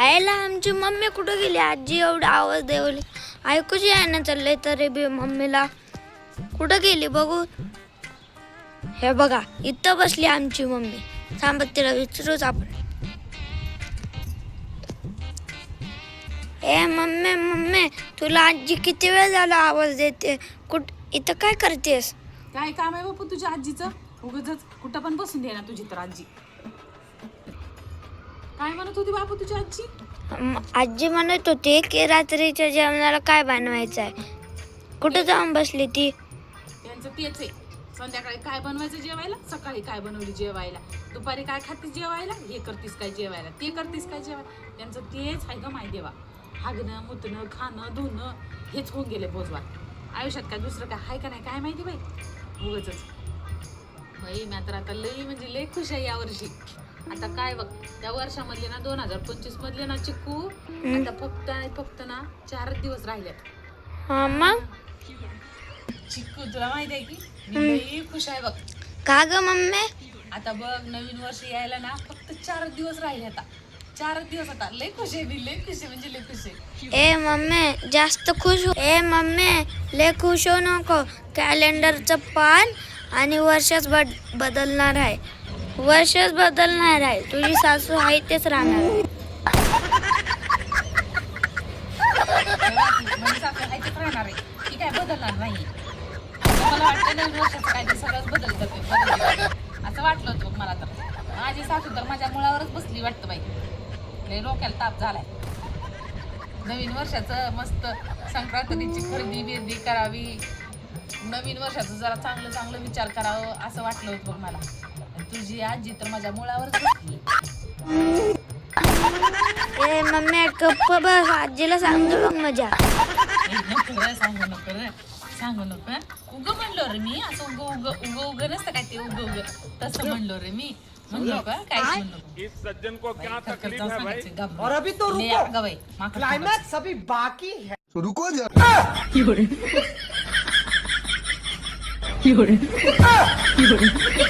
आईला आमची मम्मी कुठं गेली? आजी एवढा आवाज देवली. ऐकूच यायना चाललंय तरी बी मम्मीला. कुठं गेली बघू? हे बघा इथं बसली आमची मम्मी. थांबत तिला विचारूच आपण. ए मम्मी मम्मी तुला आजी किती वेळ झाला आवाज देते? कुठ इथं काय करतेस? काय काम आहे बापू तुझ्या आजीचं? उगच कुठं पण बसून दे ना तुझी तर आजी. काय म्हणत होती बापू तुझी आजी? आजी म्हणत होती की रात्रीच्या जेवणाला काय बनवायचं आहे कुठं जाऊन बसली ती? त्यांचं तेच आहे. संध्याकाळी काय बनवायचं जेवायला? सकाळी काय बनवली जेवायला? दुपारी काय खातीस जेवायला? हे करतीस काय जेवायला? ते करतीस काय जेवायला? त्यांचं तेच आहे ग माय देवा. हागणं मुतणं खाणं धुणं हेच होऊन गेले बोजवा आयुष्यात काय दुसरं काय आहे का नाही काय माहिती बाई? उगच बाई मी तर आता लई म्हणजे लई खुश आहे यावर्षी आता काय बघ त्या वर्षामधले ना दोन हजार पंचवीस मधले ना चिक्कू आता फक्त आणि फक्त ना चारच दिवस राहिलेत. हा मग? चिक्कू तुला माहिती आहे की मी लई खुश आहे बघ. का ग मम्मी? आता बघ नवीन वर्ष यायला ना फक्त चार दिवस राहिले आता. चार दिवस आता. लय खुश आहे मी लय खुश आहे म्हणजे लय खुश आहे. ए मम्मी जास्त खुश हो. ए मम्मी लय खुश हो नको. कॅलेंडरचं पान आणि वर्षच बद बदलणार आहे. वर्षच बदलणार आहे. तुझी सासू आहे तेच राहणार. आहे. सासू आहे तेच राहणार आहे. ती काय बदलणार नाही. मला वाटतं नवीन वर्षाचं काय ते सगळंच बदल करते बदल असं वाटलं होतं मला तर. माझी सासू तर माझ्या मुळावरच बसली वाटतं बाई. लय डोक्याला ताप झालाय. नवीन वर्षाचं मस्त संक्रांतीची खरेदी बिर्दी करावी. नवीन वर्षाचं जरा चांगलं चांगलं विचार करावं असं वाटलं होतं बघ मला. आणि तुझी आजी तर माझ्या मुळावरच बसली. ए मम्मी गप्प बस. आजीला सांगतो बघ मजा. ए, नको रे, सांगू नको रे. सांगू नको. उगं म्हणलो रे मी. असं उग उग उग उग नसतं काय ते उग उग. तसं म्हणलो रे मी. म्हणलो का? काय? म्हणलो इस सज्जन को क्या तकलीफ है भाई? और अभी तो रुको। क्लाइमैक्स अभी बाकी है। तो रुको जरा। 有人，有人。